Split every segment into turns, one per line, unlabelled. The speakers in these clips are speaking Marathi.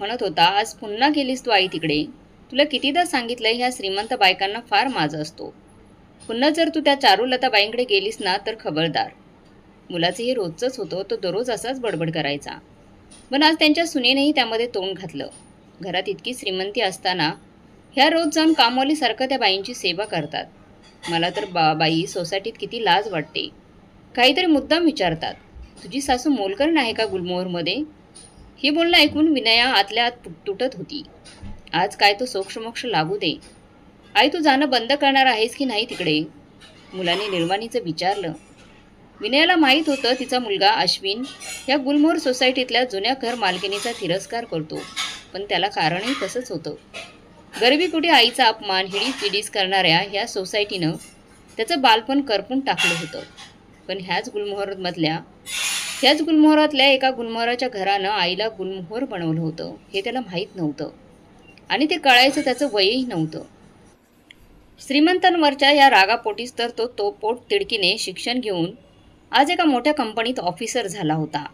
म्हणत होता आज पुन्हा गेलीस तू आई तिकडे. तुला कितीदा सांगितलंय ह्या श्रीमंत बायकांना फार माज असतो. पुन्हा जर तू त्या चारुलताबाईंकडे गेलीस ना तर खबरदार. मुलाचं हे रोजचंच होतं तो दररोज असाच बडबड करायचा. पण आज त्यांच्या सुनेनेही त्यामध्ये तोंड घातलं. घरात इतकी श्रीमंती असताना ह्या रोज जाऊन कामवालीसारखं त्या बाईंची सेवा करतात. मला तर बा बाई सोसायटीत किती लाज वाटते. काहीतरी मुद्दाम विचारतात. तुझी सासू मोलकरण आहे का गुलमोहरमध्ये? हे बोलणं ऐकून विनया आतल्या आत तुटत होती. आज काय तो सोक्षमोक्ष लागू दे. आई तू जाणं बंद करणार आहेस की नाही तिकडे? मुलाने निर्वाणीचं विचारलं. विनयाला माहीत होतं तिचा मुलगा अश्विन या गुलमोहर सोसायटीतल्या जुन्या घर मालकिनीचा तिरस्कार करतो पण त्याला कारणही तसंच होतं. गरिबीपोटी आईचा अपमान हिडीस पिडीस करणाऱ्या ह्या सोसायटीनं त्याचं बालपण करपून टाकलं होतं. पण ह्याच गुलमोहरमधल्या ह्याच गुलमोहरातल्या एका गुलमोहराच्या घरानं आईला गुलमोहर बनवलं होतं. हे त्याला माहीत नव्हतं. आणि ते कळायचं त्याचं वयही नव्हतं. श्रीमंतांवरच्या या रागापोटीस तर तो तो पोट तिडकीने शिक्षण घेऊन आज एका मोठ्या कंपनीत ऑफिसर झाला होता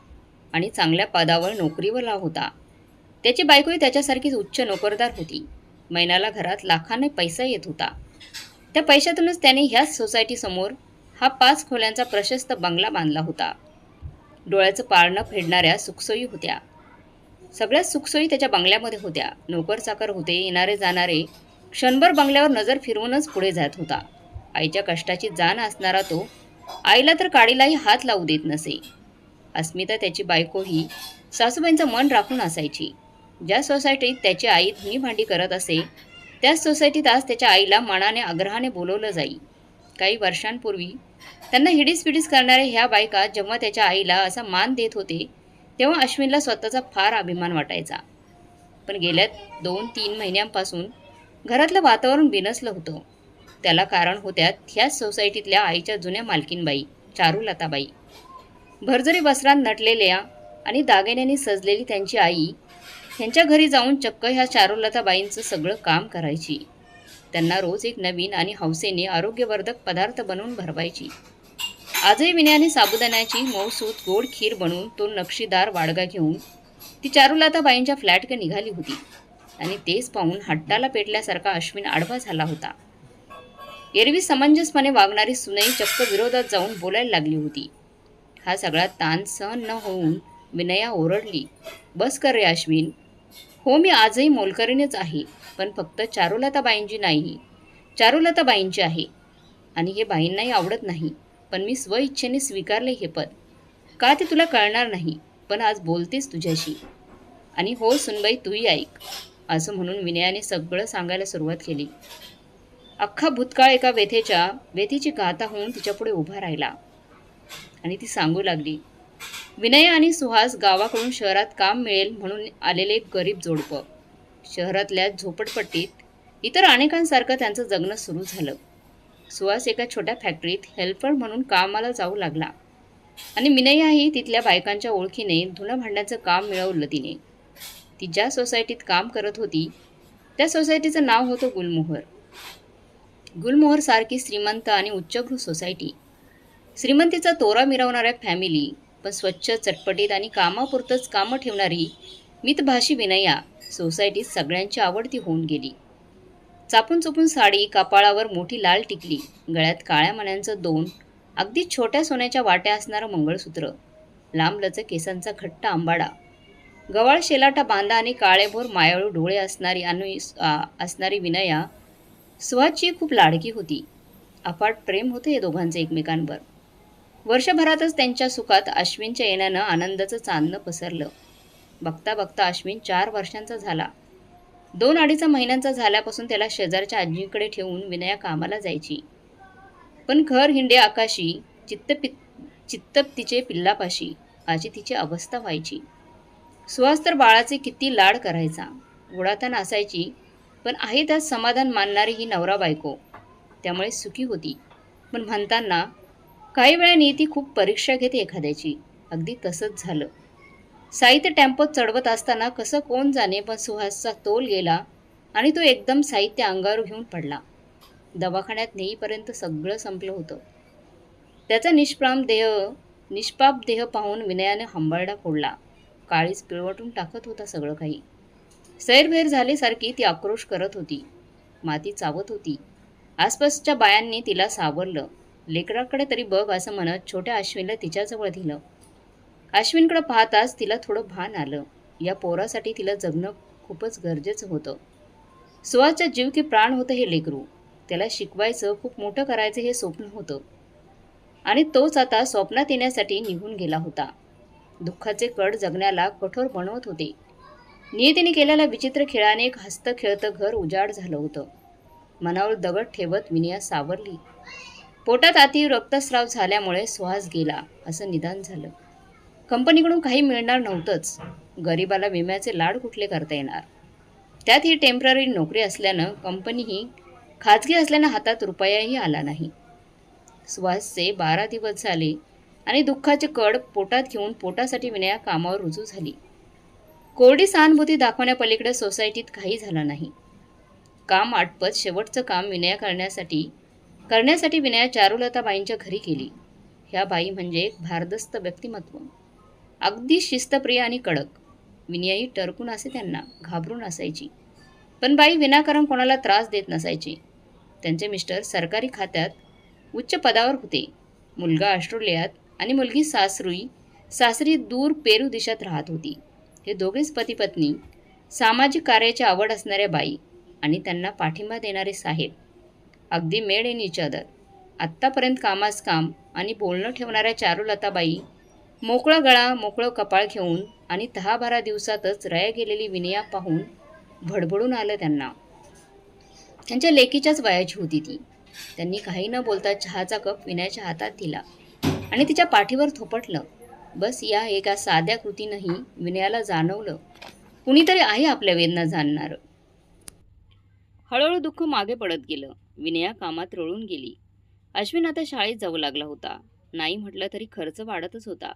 आणि चांगल्या पदावर नोकरीवर होता. त्याची बायकोही त्याच्यासारखीच उच्च नोकरदार होती. महिन्याला घरात लाखाने पैसा येत होता. त्या पैशातूनच त्याने ह्याच सोसायटीसमोर हा पाच खोल्यांचा प्रशस्त बंगला बांधला होता. डोळ्याचं पारणं फेडणाऱ्या सुखसोयी होत्या. सगळ्याच सुखसोयी त्याच्या बंगल्यामध्ये होत्या. नोकर चाकर होते येणारे जाणारे. क्षणभर बंगल्यावर नजर फिरवूनच पुढे जात होता. आईच्या कष्टाची जाण असणारा तो आईला तर काडीलाही हात लावू देत नसे. अस्मिता त्याची बायकोही सासूबाईंचं मन राखून असायची. ज्या सोसायटीत त्याची आई धुनी भांडी करत असे त्याच सोसायटीत आज त्याच्या आईला मनाने आग्रहाने बोलवलं जाई. काही वर्षांपूर्वी त्यांना हिडीस पिडीस करणाऱ्या ह्या बायका जेव्हा त्याच्या आईला असा मान देत होते तेव्हा अश्विनला स्वतःचा फार अभिमान वाटायचा. पण गेल्या दोन तीन महिन्यांपासून घरातलं वातावरण बिनसलं होतं. त्याला कारण होत्या ह्याच सोसायटीतल्या आईच्या जुन्या मालकीनबाई चारुलताबाई भरजरी वस्त्रांत नटलेल्या आणि दागिन्यांनी सजलेली त्यांची आई ह्यांच्या घरी जाऊन चक्क ह्या चारुलताबाईंचं सगळं काम करायची. त्यांना रोज एक नवीन आणि हौसेने आरोग्यवर्धक पदार्थ बनवून भरवायची. आजही विनयाने साबुदाण्याची मऊसूत गोड खीर बनवून तो नक्षीदार वाडगा घेऊन ती चारुलताबाईंच्या फ्लॅटकडे निघाली होती आणि तेच पाहून हट्टाला पेटल्यासारखा अश्विन आडवा झाला होता. एरवी समंजसपणे वागणारी सुनई चक्क विरोधात जाऊन बोलायला लागली होती. हा सगळा ताण सहन न होऊन विनया ओरडली बस कर रे अश्विन. हो मी आजही मोलकरीनेच आहे. पण फक्त चारुलताबाईंची नाही. चारुलताबाईंची आहे. आणि हे बाईंनाही आवडत नाही. पण मी स्वइच्छेने स्वीकारले हे पद. का ते तुला कळणार नाही? पण आज बोलतेस तुझ्याशी. आणि हो सुनबाई तूही ऐक. असं म्हणून विनयाने सगळं सांगायला सुरुवात केली. अख्खा भूतकाळ एका व्यथेच्या व्यथेची गाथा होऊन तिच्यापुढे उभा राहिला. आणि ती सांगू लागली विनय आणि सुहास गावाकडून शहरात काम मिळेल म्हणून आलेले एक गरीब जोडपं. शहरातल्या झोपडपट्टीत इतर अनेकांसारखं त्यांचं जगणं सुरू झालं. सुहास एका छोट्या फॅक्टरीत हेल्पर म्हणून कामाला जाऊ लागला. आणि मिनयाही तिथल्या बायकांच्या ओळखीने धुणं भांड्याचं काम मिळवलं तिने. ती ज्या सोसायटीत काम करत होती त्या सोसायटीचं नाव होतं गुलमोहर. गुलमोहर सारखी श्रीमंत आणि उच्चभ्रू सोसायटी. श्रीमंतीचा तोरा मिरवणाऱ्या फॅमिली पण स्वच्छ चटपटीत आणि कामापुरतंच कामं ठेवणारी मितभाषी विनया सोसायटीत सगळ्यांची आवडती होऊन गेली. चापून चुपून साडी कपाळावर मोठी लाल टिकली गळ्यात काळ्या मण्यांचं दोन अगदी छोट्या सोन्याच्या वाट्या असणारं मंगळसूत्र लांबलचं केसांचा घट्ट आंबाडा गवाळ शेलाटा बांधा आणि काळेभोर मायाळू डोळे असणारी आणि असणारी विनया सुहासची खूप लाडकी होती. अफाट प्रेम होते या दोघांचे एकमेकांवर. वर्षभरातच त्यांच्या सुखात अश्विनच्या येण्यानं आनंदाचं चांदणं पसरलं. बघता बघता अश्विन चार वर्षांचा झाला. दोन अडीचा महिन्यांचा झाल्यापासून त्याला शेजारच्या आजीकडे ठेवून विनया कामाला जायची. पण घर हिंडे आकाशी चित्तपि तिचे पिल्लापाशी आजी तिची अवस्था व्हायची. सुहास तर बाळाचे किती लाड करायचा. गुणातन असायची पण आहे त्यात समाधान मानणारी ही नवरा बायको. त्यामुळे सुखी होती. पण म्हणताना काही वेळाने ती खूप परीक्षा घेते एखाद्याची. अगदी तसंच झालं. साहित्य टेम्पोत चढवत असताना कसं कोण जाणे पण सुहासचा तोल गेला आणि तो एकदम साहित्य अंगावर घेऊन पडला. दवाखान्यात नेईपर्यंत सगळं संपलं होतं. त्याचा निष्प्राम देह निष्पाप देह पाहून विनयाने हंबरडा फोडला. काळीच पिळवटून टाकत होता सगळं काही. सैरभैर झाल्यासारखी ती आक्रोश करत होती. माती चावत होती. आसपासच्या बायांनी तिला सावरलं. लेकराकडे तरी बघ असं म्हणत छोट्या अश्विनला तिच्याजवळ दिलं. अश्विनकडं पाहताच तिला थोडं भान आलं. या पोरासाठी तिला जगणं खूपच गरजेचं होतं. सुहासच्या जीव की प्राण होतं हे लेकरू. त्याला शिकवायचं खूप मोठं करायचं हे स्वप्न होतं. आणि तोच आता स्वप्नात येण्यासाठी निघून गेला होता. दुःखाचे कड जगण्याला कठोर बनवत होते. नियतीने केलेल्या विचित्र खेळाने एक हस्त खेळतं घर उजाड झालं होतं. मनावर दगड ठेवत विनिया सावरली. पोटात आती रक्तस्राव झाल्यामुळे श्वास गेला असं निदान झालं. कंपनीकडून काही मिळणार नव्हतंच. गरिबाला विम्याचे लाड कुठले करता येणार? त्यात ही टेंपररी नोकरी असल्यानं कंपनी ही खाजगी असल्यानं हातात रुपयाही आला नाही. सुहासचे बारा दिवस झाले आणि दुःखाचे कड पोटात घेऊन पोटासाठी विनया कामावर रुजू झाली. कोरडी सहानुभूती दाखवण्यापलीकडे सोसायटीत काही झालं नाही. काम आटपत शेवटचं काम विनया करण्यासाठी करण्यासाठी विनया चारुलताबाईंच्या घरी गेली. ह्या बाई म्हणजे एक भारदस्त व्यक्तिमत्व. अगदी शिस्तप्रिय आणि कडक. विनयाई टरकून असे त्यांना घाबरून असायची. पण बाई विनाकारण कोणाला त्रास देत नसायची. त्यांचे मिस्टर सरकारी खात्यात उच्च पदावर होते. मुलगा ऑस्ट्रेलियात आणि मुलगी सासरुई सासरी दूर पेरू देशात राहत होती. हे दोघेच पतीपत्नी सामाजिक कार्याची आवड असणाऱ्या बाई आणि त्यांना पाठिंबा देणारे साहेब. अगदी मेड इन इच अदर. आत्तापर्यंत कामास काम आणि बोलणं ठेवणाऱ्या चारुलताबाई मोकळा गळा मोकळं कपाळ घेऊन आणि दहा बारा दिवसातच रया गेलेली विनया पाहून भडभडून आलं त्यांना. त्यांच्या लेकीच्याच वयाची होती ती. त्यांनी काही न बोलता चहाचा कप विनयाच्या हातात दिला आणि तिच्या पाठीवर थोपटलं. बस या एका साध्या कृतीनंही विनयाला जाणवलं. कुणीतरी आहे आपल्या वेदना जाणणारं. हळूहळू दुःख मागे पडत गेलं. विनया कामात रळून गेली. अश्विन आता शाळेत जाऊ लागला होता. नाही म्हटलं तरी खर्च वाढतच होता.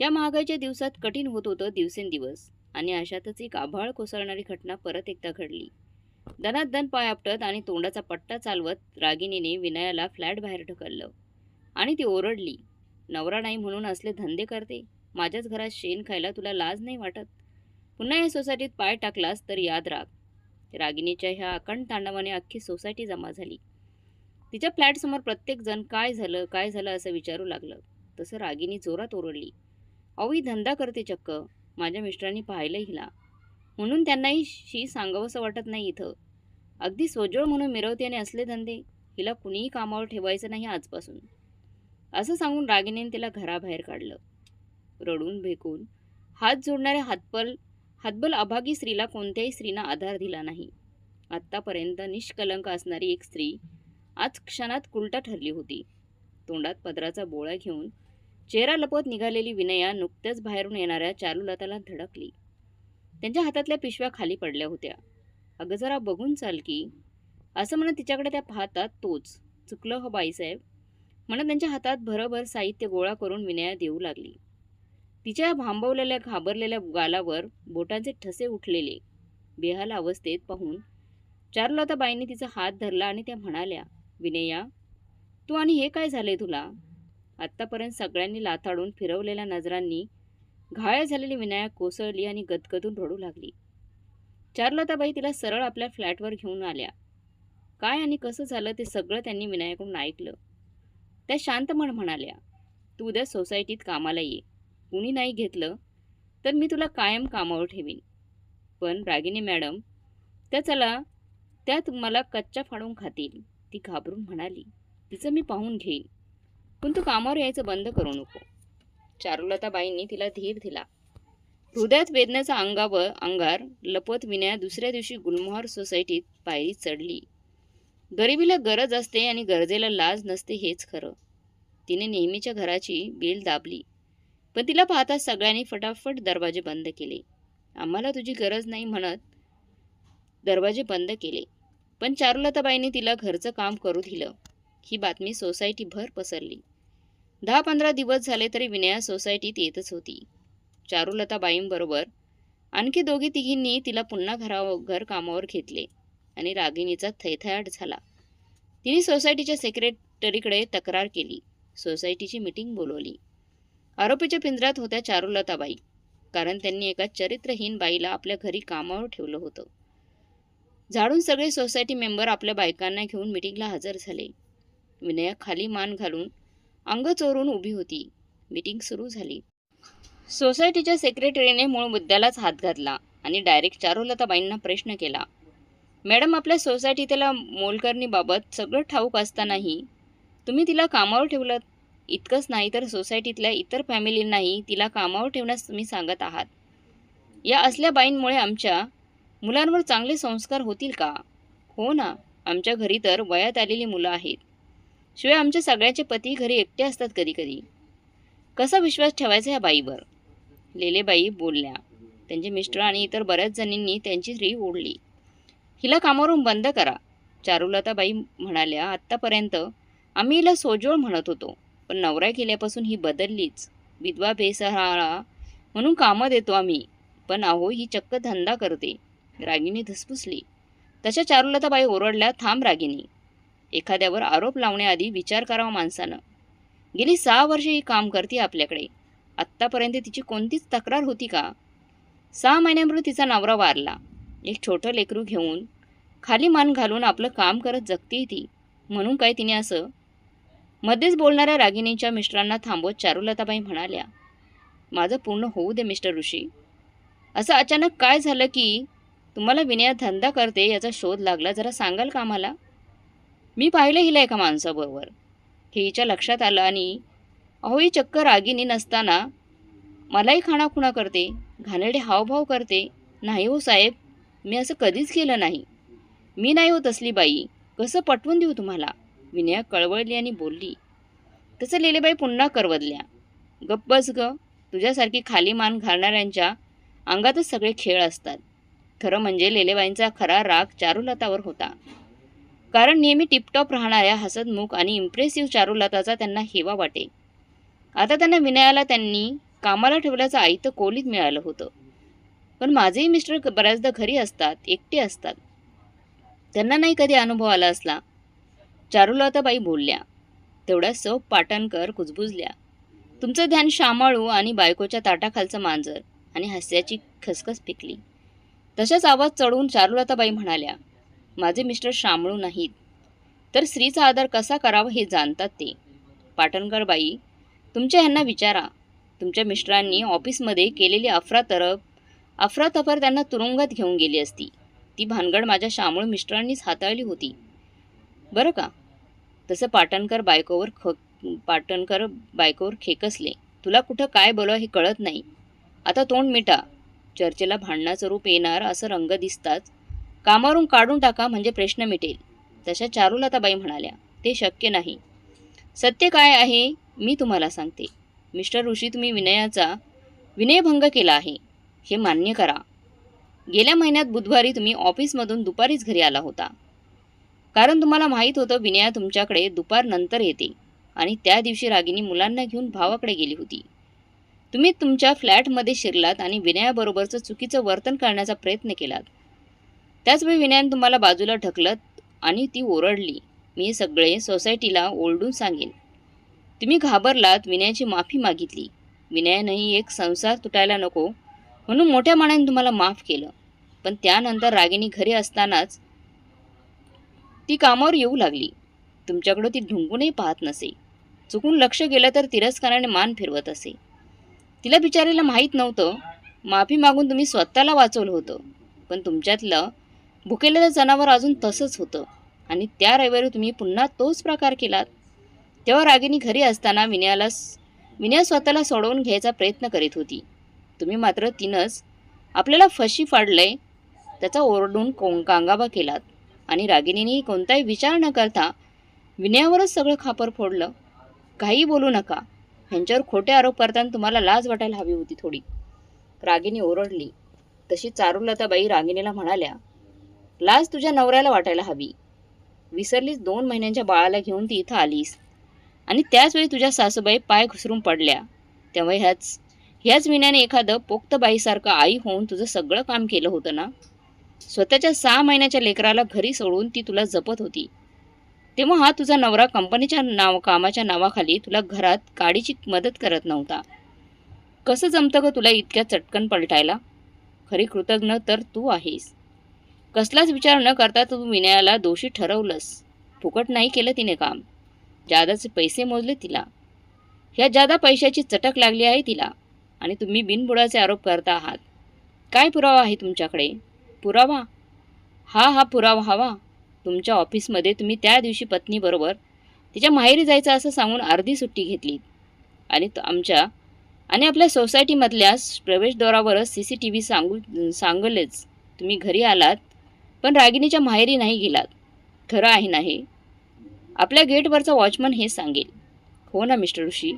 या महागाईच्या दिवसात कठीण होत होतं दिवसेंदिवस आणि अशातच एक आभाळ कोसळणारी घटना परत एकदा घडली. दनात दन पाय आपटत आणि तोंडाचा पट्टा चालवत रागिनीने विनयाला फ्लॅट बाहेर ढकललं. आणि ती ओरडली नवरा नाही म्हणून असले धंदे करते? माझ्याच घरात शेण खायला तुला लाज नाही वाटत? पुन्हा या सोसायटीत पाय टाकलास तर याद राग. रागिनीच्या ह्या अखंड तांडवाने अख्खी सोसायटी जमा झाली. तिच्या फ्लॅटसमोर प्रत्येकजण काय झालं काय झालं असं विचारू लागलं. तसं रागिनी जोरात ओरडली अवी धंदा करते चक्क. माझ्या मिस्टरांनी पाहिलं हिला. म्हणून त्यांनाही शी सांगावंसं वाटत नाही इथं. अगदी सोजोळ म्हणून मिरवते आणि असले धंदे हिला कुणीही कामावर ठेवायचं नाही आजपासून. असं सांगून रागिनीने तिला घराबाहेर काढलं. रडून भेकून हात जोडणाऱ्या हातबल हातबल अभागी स्त्रीला कोणत्याही स्त्रीना आधार दिला नाही. आत्तापर्यंत निष्कलंक असणारी एक स्त्री आज क्षणात कुलटा ठरली होती. तोंडात पदराचा बोळा घेऊन चेहरा लपवत निघालेली विनया नुकत्याच बाहेरून येणाऱ्या चारुलताला धडकली. त्यांच्या हातातल्या पिशव्या खाली पडल्या होत्या. अगं जरा बघून चाल की. असं म्हणत तिच्याकडे त्या पाहतात तोच चुकलं हो बाईसाहेब म्हणत त्यांच्या हातात भरभर साहित्य गोळा करून विनया देऊ लागली. तिच्या भांबवलेल्या घाबरलेल्या गालावर बोटांचे ठसे उठलेले. बेहाल अवस्थेत पाहून चारुलताबाईंनी तिचा हात धरला आणि त्या म्हणाल्या विनया तू आणि हे काय झाले तुला? आत्तापर्यंत सगळ्यांनी लाथाडून फिरवलेल्या नजरांनी घाळ झालेली विनायक कोसळली आणि गदगदून रडू लागली. चारलताबाई तिला सरळ आपल्या फ्लॅटवर घेऊन आल्या. काय आणि कसं झालं ते सगळं त्यांनी विनायकडून ऐकलं. त्या शांत म्हण म्हणाल्या तू उद्या सोसायटीत कामाला ये. कुणी नाही घेतलं तर मी तुला कायम कामावर ठेवीन. पण रागिनी मॅडम त्या चला त्यात मला कच्चा फाडून खातील. ती घाबरून म्हणाली तिचं मी पाहून घेईन. पण तू कामावर यायचं बंद करू नको. चारुलताबाईंनी तिला धीर दिला. हृदयात वेदनेचा अंगावर अंगार लपत विनया दुसऱ्या दिवशी गुलमोहर सोसायटीत पायरी चढली. गरिबीला गरज असते आणि गरजेला लाज नसते हेच खरं. तिने नेहमीच्या घराची बेल दाबली. पण तिला पाहता सगळ्यांनी फटाफट दरवाजे बंद केले. आम्हाला तुझी गरज नाही म्हणत दरवाजे बंद केले. पण चारुलताबाईंनी तिला घरचं काम करू दिलं. ही बातमी सोसायटीभर पसरली. दहा पंधरा दिवस झाले तरी विनया सोसायटीत येतच होती. चारुलताबाईंबरोबर आणखी दोघी तिघींनी तिला पुन्हा घरा घर कामावर घेतले आणि रागिणीचा थैथयाट झाला. तिने सोसायटीच्या सेक्रेटरीकडे तक्रार केली. सोसायटीची मिटिंग बोलवली. आरोपीच्या पिंजऱ्यात होत्या चारुलताबाई कारण त्यांनी एका चरित्रहीन बाईला आपल्या घरी कामावर ठेवलं होतं. झाडून सगळे सोसायटी मेंबर आपल्या बायकांना घेऊन मिटिंगला हजर झाले. विनया खाली मान घालून अंग चोरून उभी होती. मीटिंग सुरू झाली. सोसायटीच्या सेक्रेटरीने मूळ मुद्द्यालाच हात घातला आणि डायरेक्ट चारुलताबाईंना प्रश्न केला. मॅडम आपल्या सोसायटीतल्या मोलकरणीबाबत सगळं ठाऊक असतानाही तुम्ही तिला कामावर ठेवलं इतकंच नाही तर सोसायटीतल्या इतर फॅमिलींनाही तिला कामावर ठेवण्यास तुम्ही सांगत आहात. या असल्या बाईंमुळे आमच्या मुलांवर चांगले संस्कार होतील का? हो ना आमच्या घरी तर वयात आलेली मुलं आहेत. शिवाय आमच्या सगळ्याचे पती घरी एकटे असतात कधी कधी. कसा विश्वास ठेवायचा या बाईवर? लेलेबाई बोलल्या. त्यांचे मिस्टर आणि इतर बऱ्याच जणींनी त्यांची स्त्री ओढली. हिला कामावरून बंद करा. चारुलताबाई म्हणाल्या आत्तापर्यंत आम्ही हिला सोजोळ म्हणत होतो पण नवरा केल्यापासून ही बदललीच. विधवा बेसहारा म्हणून कामं देतो आम्ही पण अहो ही चक्क धंदा करते. रागिनी धसपुसली तशा चारुलताबाई ओरडल्या थांब रागिनी एखाद्यावर आरोप लावण्याआधी विचार करावा माणसानं. गेली सहा वर्षे ही काम करते आपल्याकडे. आत्तापर्यंत तिची कोणतीच तक्रार होती का? सहा महिन्यापूर्वी तिचा नवरा वारला. एक छोटं लेकरू घेऊन खाली मान घालून आपलं काम करत जगते ती. म्हणून काय तिने असं? मध्येच बोलणाऱ्या रागिनीच्या मिस्टरांना थांबवत चारुलताबाई म्हणाल्या माझं पूर्ण होऊ दे मिस्टर ऋषी. असं अचानक काय झालं की तुम्हाला विनया धंदा करते याचा शोध लागला जरा सांगाल का आम्हाला? मी पाहिलं हिला एका माणसाबरोबर. हे हिच्या लक्षात आलं आणि अहो ही चक्क रागिनी नसताना मलाही खाणाखुणा करते घाणेरडे हावभाव करते. नाही हो साहेब मी असं कधीच केलं नाही. मी नाही हो तसली बाई. कसं पटवून देऊ तुम्हाला? विनया कळवळली आणि बोलली तसं लेलेबाई पुन्हा करवदल्या. गप्प बस ग. तुझ्यासारखी खाली मान घालणाऱ्यांच्या अंगातच सगळे खेळ असतात. खरं म्हणजे लेलेबाईंचा खरा राग चारुलतावर होता. कारण नेहमी टिपटॉप राहणाऱ्या हसतमुख आणि इम्प्रेसिव्ह चारुलताचा त्यांना हेवा वाटे. आता त्यांना विनयाला त्यांनी कामाला ठेवल्याचं आईतं कोलीत मिळालं होतं. पण माझेही मिस्टर बऱ्याचदा घरी असतात एकटे असतात. त्यांना नाही कधी अनुभव आला असला. चारुलताबाई बोलल्या तेवढ्या सौ पाटणकर कुजबुजल्या. तुमचं ध्यान शामाळू आणि बायकोच्या ताटाखालचं मांजर आणि हास्याची खसखस पिकली. तशाच आवाज चढवून चारुलताबाई म्हणाल्या माझे मिस्टर शामळू नाहीत. तर स्त्रीचा आदर कसा करावा हे जाणतात ते. पाटणकर बाई तुमच्या ह्यांना विचारा. तुमच्या मिस्टरांनी ऑफिसमध्ये केलेली अफरातरफ अफरातफर त्यांना तुरुंगात घेऊन गेली असती. ती भानगड माझ्या शामूळ मिस्टरांनीच हाताळली होती. बरं का? तसं पाटणकर बायकोवर ख पाटणकर बायकोवर खेकसले. तुला कुठं काय बोलावं हे कळत नाही. आता तोंड मिटा. चर्चेला भांडणाचं रूप येणार असं रंग दिसताच कामावरून काढून टाका म्हणजे प्रश्न मिटेल. तशा चारुलताबाई म्हणाल्या ते शक्य नाही. सत्य काय आहे मी तुम्हाला सांगते. मिस्टर ऋषी तुम्ही विनयाचा विनयभंग केला आहे. हे मान्य करा. गेल्या महिन्यात बुधवारी तुम्ही ऑफिसमधून दुपारीच घरी आला होता. कारण तुम्हाला माहीत होतं विनया तुमच्याकडे दुपार नंतर येते आणि त्या दिवशी रागिनी मुलांना घेऊन भावाकडे गेली होती. तुम्ही तुमच्या फ्लॅटमध्ये शिरलात आणि विनयाबरोबरचं चुकीचं वर्तन करण्याचा प्रयत्न केलात. त्याचवेळी विनयाने तुम्हाला बाजूला ढकलत आणि ती ओरडली. मी सगळे सोसायटीला ओरडून सांगेन. तुम्ही घाबरलात विनयाची माफी मागितली. विनयानही एक संसार तुटायला नको. म्हणून मोठ्या मानाने तुम्हाला माफ केलं. पण त्यानंतर रागिनी घरी असतानाच ती कामावर येऊ लागली. तुमच्याकडं ती ढुंकूनही पाहत नसे. चुकून लक्ष गेलं तर तिरस्काराने मान फिरवत असे. तिला बिचारीला माहीत नव्हतं. माफी मागून तुम्ही स्वतःला वाचवलं होतं. पण तुमच्यातलं भुकेलेलं जनावर अजून तसंच होतं. आणि त्या रविवारी तुम्ही पुन्हा तोच प्रकार केलात. तेव्हा रागिनी घरी असताना विनयाला विनया स्वतःला सोडवून घ्यायचा प्रयत्न करीत होती. तुम्ही मात्र तिनंच आपल्याला फशी फाडलंय त्याचा ओरडून कों कांगाबा केलात. आणि रागिणीने कोणताही विचार न करता विनयावरच सगळं खापर फोडलं. काही बोलू नका. ह्यांच्यावर खोटे आरोप करताना तुम्हाला लाज वाटायला हवी होती थोडी. रागिनी ओरडली. तशी चारुलताबाई रागिनीला म्हणाल्या लाज तुझ्या नवऱ्याला वाटायला हवी. विसरलीस दोन महिन्यांच्या बाळाला घेऊन ती इथं आलीस. आणि त्याचवेळी तुझ्या सासूबाई पाय घसरून पडल्या. तेव्हा ह्याच ह्याच विण्याने एखादं पोक्तबाईसारखं आई होऊन तुझं सगळं काम केलं होतं ना? स्वतःच्या सहा महिन्याच्या लेकराला घरी सोडून ती तुला जपत होती. तेव्हा हा तुझा नवरा कंपनीच्या नाव कामाच्या नावाखाली तुला घरात काडीची मदत करत नव्हता. कसं जमतं ग तुला इतक्या चटकन पलटायला? खरी कृतज्ञ तर तू आहेस. कसलाच विचार न करता तू विनयाला दोषी ठरवलंस. फुकट नाही केलं तिने काम. जादाचे पैसे मोजले तिला. ह्या जादा पैशाची चटक लागली आहे तिला. आणि तुम्ही बिनबुडाचे आरोप करता आहात. काय पुरावा आहे तुमच्याकडे? पुरावा? हा हा पुरावा हवा. तुमच्या ऑफिसमध्ये तुम्ही त्या दिवशी पत्नीबरोबर तिच्या माहेरी जायचं असं सांगून अर्धी सुट्टी घेतली. आणि आमच्या आणि आपल्या सोसायटीमधल्या प्रवेशद्वारावरच सी सी टी व्ही सांगू सांगलेच. तुम्ही घरी आलात पण रागिणीच्या माहेरी नाही गेलात. खरं आहे ना हे आपल्या गेटवरचा वॉचमन हे सांगेल. हो ना मिस्टर ऋषी?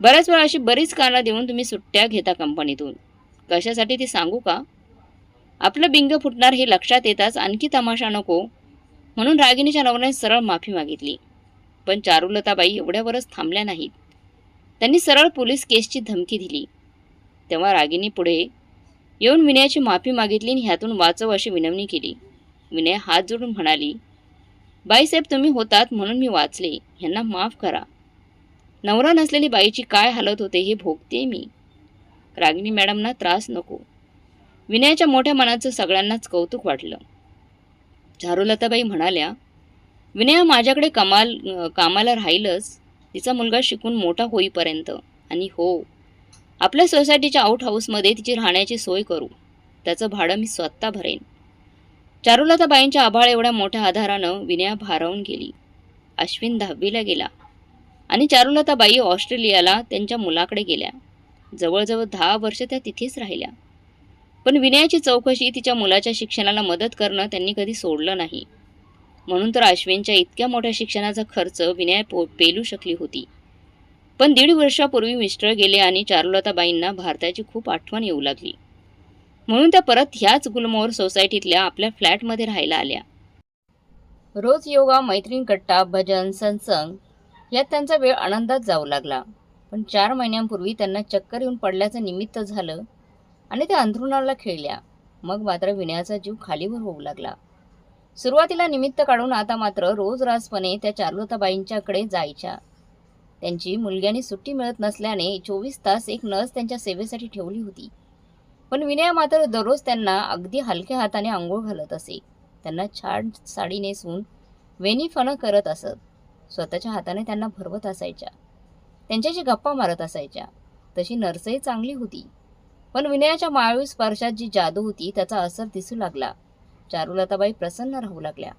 बऱ्याच वेळा अशी बरीच कारणं देऊन तुम्ही सुट्ट्या घेता कंपनीतून. कशासाठी ते सांगू का? आपलं बिंग फुटणार हे लक्षात येताच आणखी तमाशा नको. म्हणून रागिणीच्या नवऱ्याने सरळ माफी मागितली. पण चारुलताबाई एवढ्यावरच थांबल्या नाहीत. त्यांनी सरळ पोलीस केसची धमकी दिली. तेव्हा रागिनी पुढे येऊन विनयाची माफी मागितली आणि ह्यातून वाचव अशी विनवणी केली. विनय हात जोडून म्हणाली बाईसाहेब तुम्ही होतात म्हणून मी वाचले. ह्यांना माफ करा. नवरा नसलेली बाईची काय हालत होते हे भोगते मी. रागिनी मॅडमना त्रास नको. विनयाच्या मोठ्या मनाचं सगळ्यांनाच कौतुक वाटलं. चारुलताबाई म्हणाल्या विनया माझ्याकडे कमाल कामाला राहीलच तिचा मुलगा शिकून मोठा होईपर्यंत. आणि हो आपल्या सोसायटीच्या आउट हाऊसमध्ये तिची राहण्याची सोय करू. त्याचं भाडं मी स्वतः भरेन. चारुलताबाईंच्या आभाळ एवढ्या मोठ्या आधारानं विनया भारावून गेली. अश्विन दहावीला गेला. आणि चारुलताबाई ऑस्ट्रेलियाला त्यांच्या मुलाकडे गेल्या. जवळजवळ दहा वर्ष त्या तिथेच राहिल्या. पण विनयाची चौकशी तिच्या मुलाच्या शिक्षणाला मदत करणं त्यांनी कधी सोडलं नाही. म्हणून तर अश्विनच्या इतक्या मोठ्या शिक्षणाचा खर्च विनया पो पेलू शकली होती. पण दीड वर्षापूर्वी मिस्टर गेले आणि चारुलताबाईंना भारताची खूप आठवण येऊ लागली. म्हणून त्या परत ह्याच गुलमोहर सोसायटीतल्या आपल्या फ्लॅटमध्ये राहायला आल्या. रोज योगा मैत्रीण कट्टा भजन सत्संग यात त्यांचा वेळ आनंदात जाऊ लागला. पण चार महिन्यांपूर्वी त्यांना चक्कर येऊन पडल्याचं निमित्त झालं आणि त्या अंथरुणाला खेळल्या. मग मात्र विनयाचा जीव खालीवर होऊ लागला. सुरुवातीला निमित्त काढून आता मात्र रोज रासपणे त्या चारुलताबाईंच्याकडे जायच्या. त्यांची मुलग्याने सुट्टी मिळत नसल्याने चोवीस तास एक नर्स त्यांच्या सेवेसाठी ठेवली होती. पण विनया मात्र दररोज त्यांना अगदी हलक्या हाताने आंघोळ घालत असे. त्यांना छान साडी नेसून वेणीफणं करत असत. स्वतःच्या हाताने त्यांना भरवत असायच्या. त्यांच्याशी गप्पा मारत असायच्या. तशी नर्सही चांगली होती. पण विनयाच्या माळवी स्पर्शात जी जादू होती त्याचा असर दिसू लागला. चारुलताबाई प्रसन्न राहू लागल्या.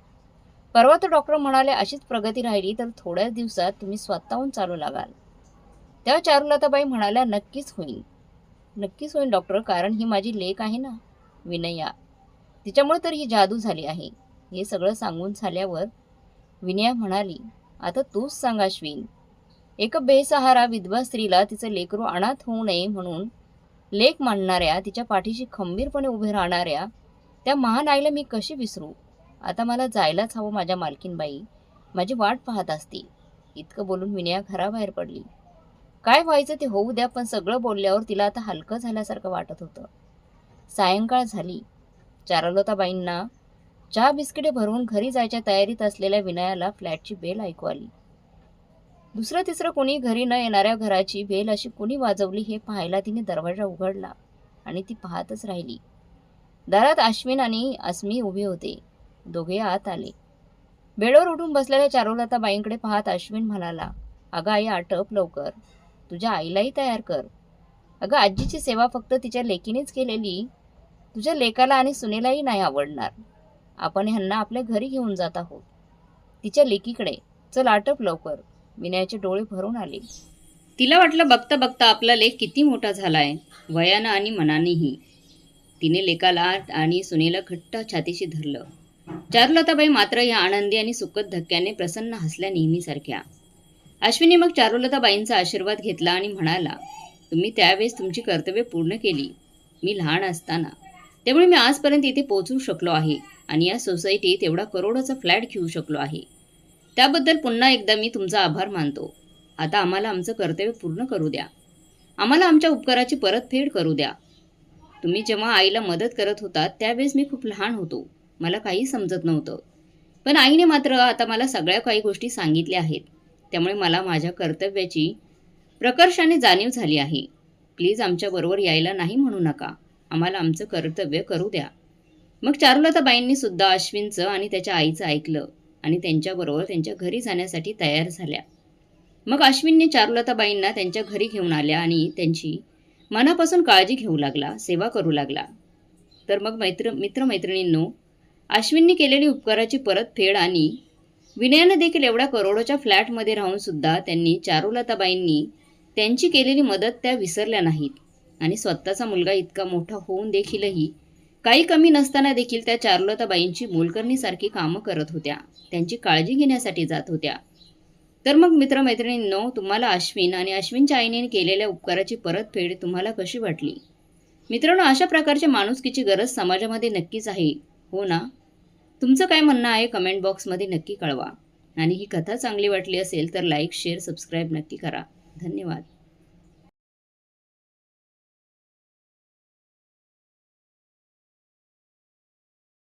परवा तर डॉक्टर म्हणाले अशीच प्रगती राहिली तर थोड्याच दिवसात तुम्ही स्वतःहून चालू लागाल. तेव्हा चारुलताबाई म्हणाल्या नक्कीच होईल. नक्कीच होईल डॉक्टर कारण ही माझी लेख आहे ना विनया. तिच्यामुळे तर ही जादू झाली आहे. हे सगळं सांगून झाल्यावर विनया म्हणाली आता तूच सांग अश्विन एक बेसहारा विधवा स्त्रीला तिचं लेकरू अनाथ होऊ नये म्हणून लेख मांडणाऱ्या तिच्या पाठीशी खंबीरपणे उभे राहणाऱ्या त्या महान आईला मी कशी विसरू? आता मला जायलाच हवं माझ्या मालकीनबाई. माझी वाट पाहत असते. इतकं बोलून विनया घराबाहेर पडली. काय व्हायचं ते होऊ द्या पण सगळं बोलल्यावर तिला आता हलकं झाल्यासारखं वाटत होतं. सायंकाळ झाली. चारुलताबाईंना चहा बिस्किटे भरवून घरी जायच्या तयारीत असलेल्या विनयाला फ्लॅटची बेल ऐकू आली. दुसरं तिसरं कोणी घरी न येणाऱ्या घराची बेल अशी कोणी वाजवली हे पाहायला तिने दरवाजा उघडला आणि ती पाहतच राहिली. दारात अश्विन आणि अस्मी उभे होते. दोघे आत आले. बेडवर उठून बसलेल्या चारुलताबाईंकडे पाहत अश्विन म्हणाला अगं आई आटप लवकर. तुझ्या आईलाही तयार कर. अगं आजीची सेवा फक्त तिच्या लेकीनेच केलेली. तुझ्या लेकाला आणि सुनेलाही नाही आवडणार. आपण ह्यांना आपल्या घरी घेऊन जात आहोत. तिच्या लेकीकडे. चल आटप लवकर. विनयाचे डोळे भरून आले. तिला वाटलं बघता बघता आपला लेख किती मोठा झालाय वयानं आणि मनानेही. तिने लेकाला आणि सुनेला घट्ट छातीशी धरलं. चारुलताबाई मात्र या आनंदी आणि सुखद धक्क्याने प्रसन्न हसल्या नेहमीसारख्या. अश्विनी मग चारुलताबाईंचा आशीर्वाद घेतला आणि म्हणाला तुम्ही त्यावेळेस तुमची कर्तव्य पूर्ण केली. मी लहान असताना. त्यामुळे मी आजपर्यंत इथे पोहोचू शकलो आहे आणि या सोसायटीत एवढा करोडोचा फ्लॅट घेऊ शकलो आहे. त्याबद्दल पुन्हा एकदा मी तुमचा आभार मानतो. आता आम्हाला आमचं कर्तव्य पूर्ण करू द्या. आम्हाला आमच्या उपकाराची परतफेड करू द्या. तुम्ही जेव्हा आईला मदत करत होतात त्यावेळेस मी खूप लहान होतो. मला काही समजत नव्हतं. पण आईने मात्र आता मला सगळ्या काही गोष्टी सांगितल्या आहेत. त्यामुळे मला माझ्या कर्तव्याची प्रकर्षाने जाणीव झाली आहे. प्लीज आमच्याबरोबर यायला नाही म्हणू नका. आम्हाला आमचं कर्तव्य करू द्या. मग चारुलताबाईंनी सुद्धा अश्विनचं आणि त्याच्या आईचं ऐकलं आणि त्यांच्याबरोबर त्यांच्या घरी जाण्यासाठी तयार झाल्या. मग अश्विनने चारुलताबाईंना त्यांच्या घरी घेऊन आल्या आणि त्यांची मनापासून काळजी घेऊ लागला सेवा करू लागला. तर मग मैत्र मित्रमैत्रिणींनो अश्विनने केलेली उपकाराची परतफेड आणि विनयानं देखील एवढ्या करोडोच्या फ्लॅटमध्ये राहूनसुद्धा त्यांनी चारुलताबाईंनी त्यांची केलेली मदत त्या विसरल्या नाहीत. आणि स्वतःचा मुलगा इतका मोठा होऊन देखीलही काही कमी नसताना देखील त्या चारुलताबाईंची मोलकरणीसारखी कामं करत होत्या. त्यांची काळजी घेण्यासाठी जात होत्या. तर मग मित्रमैत्रिणींनो तुम्हाला अश्विन आणि अश्विनच्या आईने केलेल्या उपकाराची परतफेड तुम्हाला कशी वाटली? मित्रांनो अशा प्रकारच्या माणुसकीची गरज समाजामध्ये नक्कीच आहे. हो ना? तुमचं काय म्हणणं आहे कमेंट बॉक्समध्ये नक्की कळवा. आणि ही कथा चांगली वाटली असेल तर लाईक शेअर सबस्क्राईब नक्की करा. धन्यवाद.